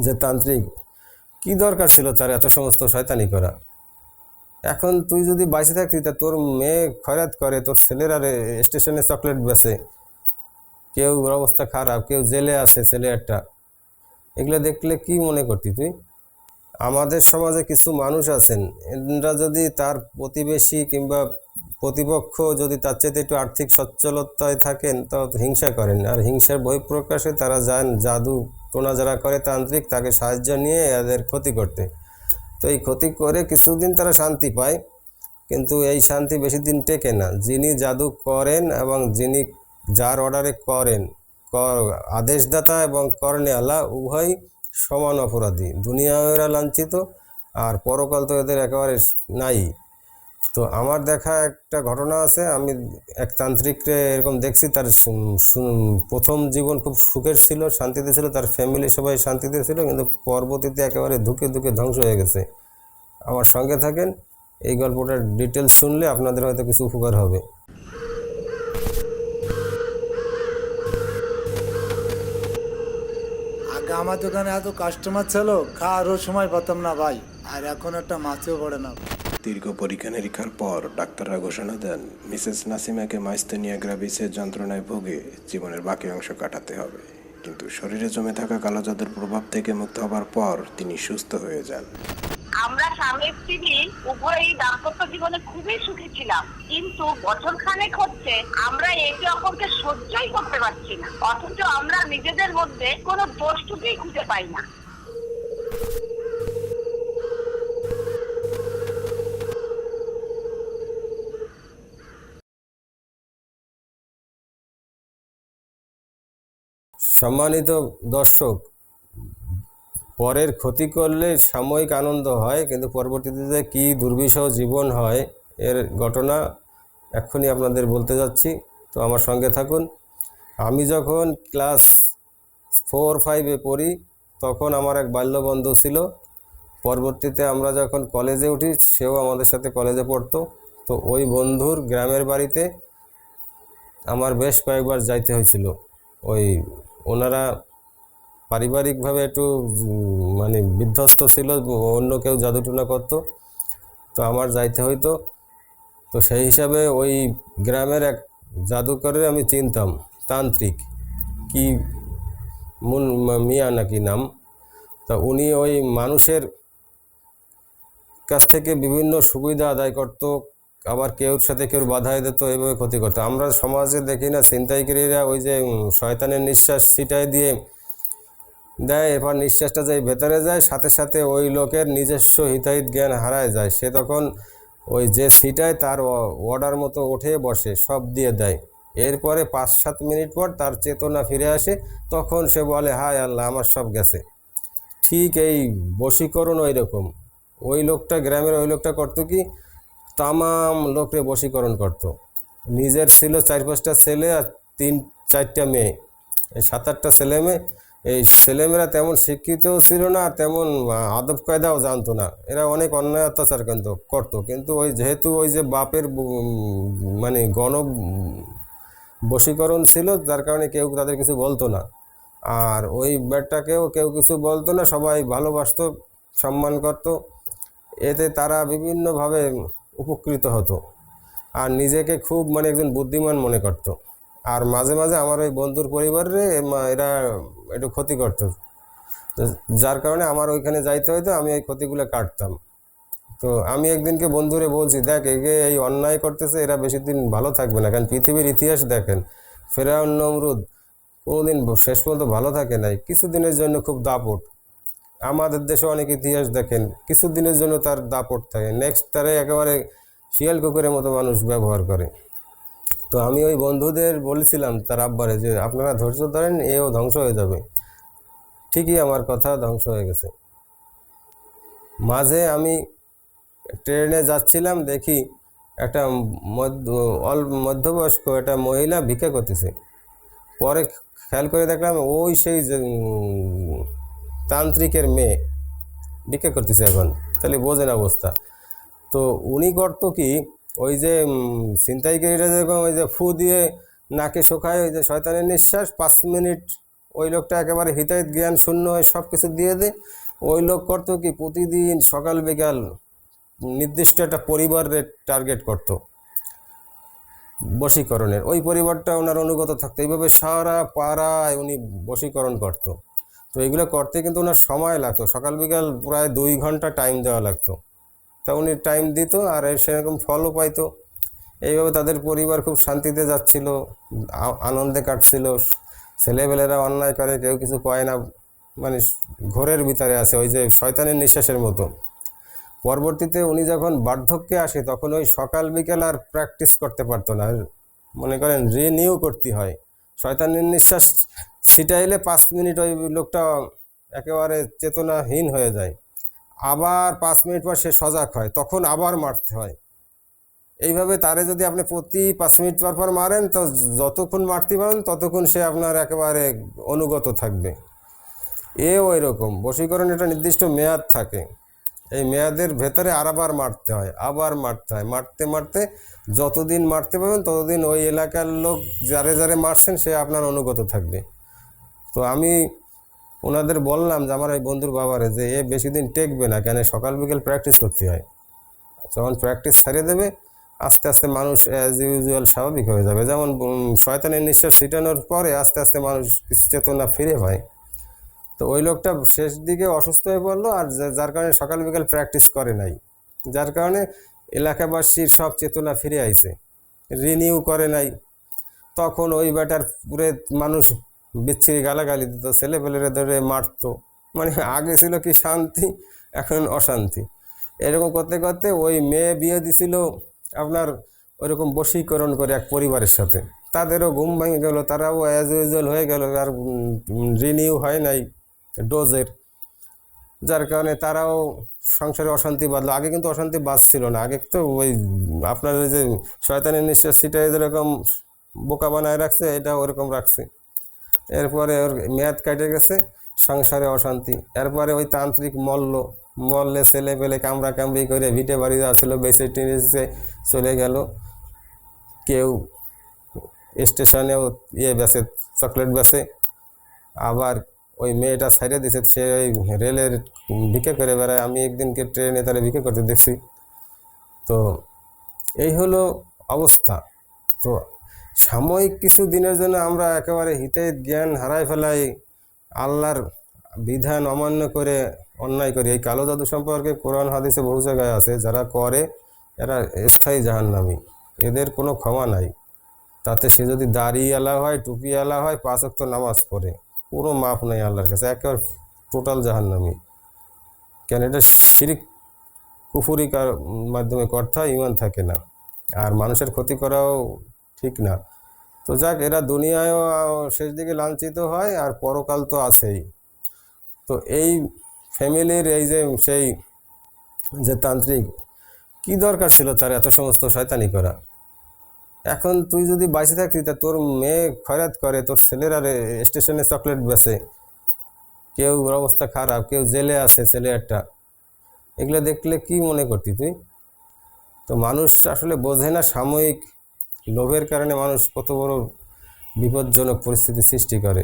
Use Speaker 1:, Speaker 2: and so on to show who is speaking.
Speaker 1: যে তান্ত্রিক, কি দরকার ছিল তার এত সমস্ত শয়তানি করা? এখন তুই যদি বাইসে থাকতি, তা তোর মেয়ে খয়রাত করে, তোর ছেলেরা রে- স্টেশনে চকলেট বেচে। কেউ অবস্থা খারাপ, কেউ জেলে আছে ছেলে একটা। এগুলো দেখলে কি মনে করতি তুই? আমাদের সমাজে কিছু মানুষ আছেন এরা যদি তার প্রতিবেশী কিংবা প্রতিপক্ষ যদি তার চাইতে একটু আর্থিক সচ্ছলতায় থাকেন, তো হিংসা করেন। আর হিংসার বহিঃপ্রকাশে তারা যান, জাদু টোনা যারা করে তান্ত্রিক, তাকে সাহায্য নিয়ে এদের ক্ষতি করতে। তো এই ক্ষতি করে কিছুদিন তারা শান্তি পায়, কিন্তু এই শান্তি বেশি দিন টেকে না। যিনি জাদু করেন এবং যিনি যার অর্ডারে করেন আদেশদাতা এবং কর্নেওয়ালা উভয় সমান অপরাধী। দুনিয়াও এরা লাঞ্ছিত, আর পরকাল তো এদের একেবারে নাই। তো আমার দেখা একটা ঘটনা আছে, আমি এক তান্ত্রিককে এরকম দেখছি, তার প্রথম জীবন খুব সুখের ছিল, শান্তিতে ছিল, তার ফ্যামিলি সবাই শান্তিতে ছিল, কিন্তু পরবর্তীতে একেবারে ধুকে ধুকে ধ্বংস হয়ে গেছে। আমার সঙ্গে থাকেন, এই গল্পটার ডিটেলস শুনলে আপনাদের হয়তো কিছু উপকার হবে।
Speaker 2: আগে আমার দোকানে এত কাস্টমার ছিল, খাওয়ারও সময় পেতাম না ভাই, আর এখন একটা মাছেও পড়ে না।
Speaker 3: দীর্ঘ পরীক্ষা নিরীক্ষার পর ডাক্তাররা ঘোষণা দেন, মিসেস নাসিমাকে মাইস্তেনিয়া গ্রাভিসের যন্ত্রণায় ভুগে জীবনের বাকি অংশ কাটাতে হবে। কিন্তু শরীরে জমে থাকা কালো জাদুর প্রভাব থেকে মুক্ত হবার পর তিনি সুস্থ হয়ে যান।
Speaker 4: আমরা স্বামী স্ত্রী, উভয়ই দাম্পত্য জীবনে খুবই সুখী ছিলাম। কিন্তু বছর খানেক হচ্ছে আমরা একে অপরকে সহ্যই করতে পারছি না। অথচ আমরা নিজেদের মধ্যে কোনো দোষ খুঁজে পাই না।
Speaker 1: সম্মানিত দর্শক, পরের ক্ষতি করলে সাময়িক আনন্দ হয়, কিন্তু পরবর্তীতে কী দুর্বিষহ জীবন হয় এর ঘটনা এক্ষুনি আপনাদের বলতে যাচ্ছি। তো আমার সঙ্গে থাকুন। আমি যখন ক্লাস ফোর, ফাইভে পড়ি, তখন আমার এক বাল্যবন্ধু ছিল। পরবর্তীতে আমরা যখন কলেজে উঠি, সেও আমাদের সাথে কলেজে পড়তো। তো ওই বন্ধুর গ্রামের বাড়িতে আমার বেশ কয়েকবার যাইতে হয়েছিল। ওই ওনারা পারিবারিকভাবে একটু মানে বিধ্বস্ত ছিল, অন্য কেউ জাদুটুনা করতো। তো আমার যাইতে হইতো। তো সেই হিসাবে ওই গ্রামের এক জাদুকরের আমি চিনতাম, তান্ত্রিক। কি মুন মিয়া নাকি নাম? তা উনি ওই মানুষের কাছ থেকে বিভিন্ন সুবিধা আদায় করতো আবার কেউর সাথে কেউ বাধাই দিত এভাবে ক্ষতি করতো। আমরা সমাজে দেখি না, ছিনতাইকারীরা ওই যে শয়তানের নিঃশ্বাস ছিটাই দিয়ে দেয় এরপর নিঃশ্বাসটা যাই ভেতরে যায়, সাথে সাথে ওই লোকের নিজস্ব হিতাহিত জ্ঞান হারায় যায়। সে তখন ওই যে সিটায় তার অর্ডার মতো উঠে বসে, সব দিয়ে দেয়। এরপরে পাঁচ সাত মিনিট পর তার চেতনা ফিরে আসে, তখন সে বলে, হায় আল্লাহ, আমার সব গেছে। ঠিক এই বশীকরণ ওই রকম ওই লোকটা, গ্রামের ওই লোকটা করতো কি তামাম লোকরে বশীকরণ করতো। নিজের ছিল চার পাঁচটা ছেলে আর তিন, চারটা মেয়ে। এই সাত আটটা ছেলে মেয়ে। এই ছেলেমেয়েরা তেমন শিক্ষিতও ছিল না, তেমন আদব কায়দাও জানতো না। এরা অনেক অন্যায় অত্যাচার কিন্তু করতো। কিন্তু ওই যেহেতু ওই যে বাপের মানে গণ বশীকরণ ছিল, যার কারণে কেউ তাদের কিছু বলতো না। আর ওই ব্যাটটাকেও কেউ কিছু বলতো না, সবাই ভালোবাসতো, সম্মান করত। এতে তারা বিভিন্নভাবে উপকৃত হতো। আর নিজেকে খুব মানে একজন বুদ্ধিমান মনে করত। আর মাঝে মাঝে আমার ওই বন্ধুর পরিবারে এরা একটু ক্ষতি করতো। যার কারণে আমার ওইখানে যাইতে হইতো, আমি এই ক্ষতিগুলো কাটতাম। তো আমি একদিনকে বন্ধুরে বলছি, দেখ এগে এই অন্যায় করতেছে, এরা বেশি দিন ভালো থাকবে না। কারণ পৃথিবীর ইতিহাস দেখেন, ফেরাউন, নমরুদ কোনোদিন শেষ পর্যন্ত ভালো থাকে নাই। কিছুদিনের জন্য খুব দাপট। আমাদের দেশে অনেক ইতিহাস দেখেন, কিছুদিনের জন্য তার দাপট থাকে। নেক্সট তারে একেবারে শিয়াল কুকুরের মতো মানুষ ব্যবহার করে। তো আমি ওই বন্ধুদের বলেছিলাম, তার আব্বারে যে, আপনারা ধৈর্য ধরেন, এও ধ্বংস হয়ে যাবে। ঠিকই আমার কথা ধ্বংস হয়ে গেছে। মাঝে আমি ট্রেনে যাচ্ছিলাম, দেখি একটা অল, মধ্যবয়স্ক একটা মহিলা ভিক্ষা করতেছে। পরে খেয়াল করে দেখলাম ওই সেই তান্ত্রিকের মেয়ে। ভিক্ষা করতেছে এখন। তাহলে বোঝেন অবস্থা। তো উনি করতো কি? ওই যে ছিনতাইকারীরা যেরকম ওই যে ফু দিয়ে নাকে শোকায়, ওই যে শয়তানের নিঃশ্বাস, পাঁচ মিনিট ওই লোকটা একেবারে হিতাহিত জ্ঞান শূন্য হয়ে সব কিছু দিয়ে দেয়। ওই লোক করতো কি? প্রতিদিন সকাল বিকাল নির্দিষ্ট একটা পরিবারের টার্গেট করতো। বশীকরণের। ওই পরিবারটা ওনার অনুগত থাকতো। এইভাবে সারা পাড়ায় উনি বশীকরণ করত। তো এগুলো করতে কিন্তু ওনার সময় লাগতো। সকাল বিকাল প্রায় দুই ঘণ্টা টাইম দেওয়া লাগতো। তা উনি টাইম দিত আর সেরকম ফলও পাইতো। এইভাবে তাদের পরিবার খুব শান্তিতে যাচ্ছিল আনন্দে কাটছিল। ছেলেবেলেরা অন্যায় করে, কেউ কিছু কয় না মানে ঘোরের ভিতরে আছে, ওই যে শয়তানের নিঃশ্বাসের মতো। পরবর্তীতে উনি যখন বার্ধক্যে আসে, তখন ওই সকাল বিকেল আর প্র্যাকটিস করতে পারতো না। মনে করেন রিনিউ করতে হয়। শয়তানের নিঃশ্বাস ছিটাইলে পাঁচ মিনিট ওই লোকটা একেবারে চেতনাহীন হয়ে যায়। আবার পাঁচ মিনিট পর সে সজাগ হয়, তখন আবার মারতে হয়। এইভাবে তারে যদি আপনি প্রতি পাঁচ মিনিট পর পর মারেন, তো যতক্ষণ মারতে পারেন, ততক্ষণ সে আপনার একেবারে অনুগত থাকবে। এ ওই রকম বশীকরণ একটা নির্দিষ্ট মেয়াদ থাকে। এই মেয়াদের ভেতরে আর আবার মারতে হয়, আবার মারতে হয়। মারতে মারতে যতদিন মারতে পারবেন, ততদিন ওই এলাকার লোক যারে যারে মারছেন, সে আপনার অনুগত থাকবে। তো আমি ওনাদের বললাম যে, আমার এই বন্ধুর বাবারে যে, এ বেশি দিন টেকবে না, কেন সকাল বিকেল প্র্যাকটিস করতে হয়। যখন প্র্যাকটিস ছেড়ে দেবে, আস্তে আস্তে মানুষ অ্যাজ ইউজুয়াল স্বাভাবিক হয়ে যাবে। যেমন শয়তানের নিঃশ্বাস ছিটানোর পরে আস্তে আস্তে মানুষ চেতনা ফিরে পায়। তো ওই লোকটা শেষ দিকে অসুস্থ হয়ে পড়ল আর যার কারণে সকাল বিকাল প্র্যাকটিস করে নাই। যার কারণে এলাকাবাসীর সব চেতনা ফিরে আইছে। রিনিউ করে নাই। তখন ওই ব্যাটার পুরে মানুষ বিচ্ছিরি গালাগালি দিত, ছেলেপেলেরা ধরে মারতো। মানে আগে ছিল কি শান্তি, এখন অশান্তি। এরকম করতে করতে ওই মেয়ে বিয়ে দিছিল আপনার ওইরকম বশীকরণ করে এক পরিবারের সাথে। তাদেরও ঘুম ভেঙে গেল, তারাও অ্যাজ ইউজুয়াল হয়ে গেল আর রিনিউ হয় নাই। ডোজের, যার কারণে তারাও সংসারে অশান্তি বাঁধলো। আগে কিন্তু অশান্তি বাঁচছিল না। আগে তো ওই আপনার ওই যে শয়তানের নিঃশ্বাস সিটাই যেরকম বোকা বানায় রাখছে, এটা ওরকম রাখছে। এরপরে ওর মেয়াদ কেটে গেছে, সংসারে অশান্তি। এরপরে ওই তান্ত্রিক মল্ল, মল্লে ছেলে পেলে কামড়া কামড়ি করে ভিটে বাড়ি যাচ্ছিল, বেঁচে টেনে চলে গেল। কেউ স্টেশনেও ইয়ে বেচে, চকলেট বেচে। আবার ওই মেয়েটা ছাইড়ে দিছে, সে ওই রেলের ভিকে করে বেড়ায়, আমি একদিনকে ট্রেনে তারা ভিকে করতে দেখছি। তো এই হলো অবস্থা। তো সাময়িক কিছু দিনের জন্য আমরা একেবারে হিতাহিত জ্ঞান হারাই ফেলাই, আল্লাহর বিধান অমান্য করে অন্যায় করি। এই কালো জাদু সম্পর্কে কোরআন, হাদিসে বহু জায়গায় আছে, যারা করে এরা স্থায়ী জাহান্নামী। এদের কোনো ক্ষমা নাই। তাতে সে যদি দাড়ি আলা হয়, টুপি আলা হয়, পাঁচ অক্ত নামাজ পড়ে। পুরো মাপ নাই আল্লাহর কাছে, একেবারে টোটাল জাহান্নামী। কেন এটা শিরিক কুফুরিকার মাধ্যমে কর্তা, ইমান থাকে না। আর মানুষের ক্ষতি করাও ঠিক না। তো যাক, এরা দুনিয়ায়ও শেষ দিকে লাঞ্ছিত হয় আর পরকাল তো আছেই। তো এই ফ্যামিলির এই যে সেই যে তান্ত্রিক, কি দরকার ছিল তার এত সমস্ত শয়তানি করা? এখন তুই যদি বাইসে থাকতি, তা তোর মেয়ে খয়রাত করে, তোর ছেলেরা স্টেশনে চকলেট বেচে। কেউ অবস্থা খারাপ, কেউ জেলে আছে ছেলে একটা। এগুলো দেখলে কি মনে করতি তুই? তো মানুষ আসলে বোঝে না সাময়িক লোভের কারণে মানুষ কত বড় বিপজ্জনক পরিস্থিতি সৃষ্টি করে।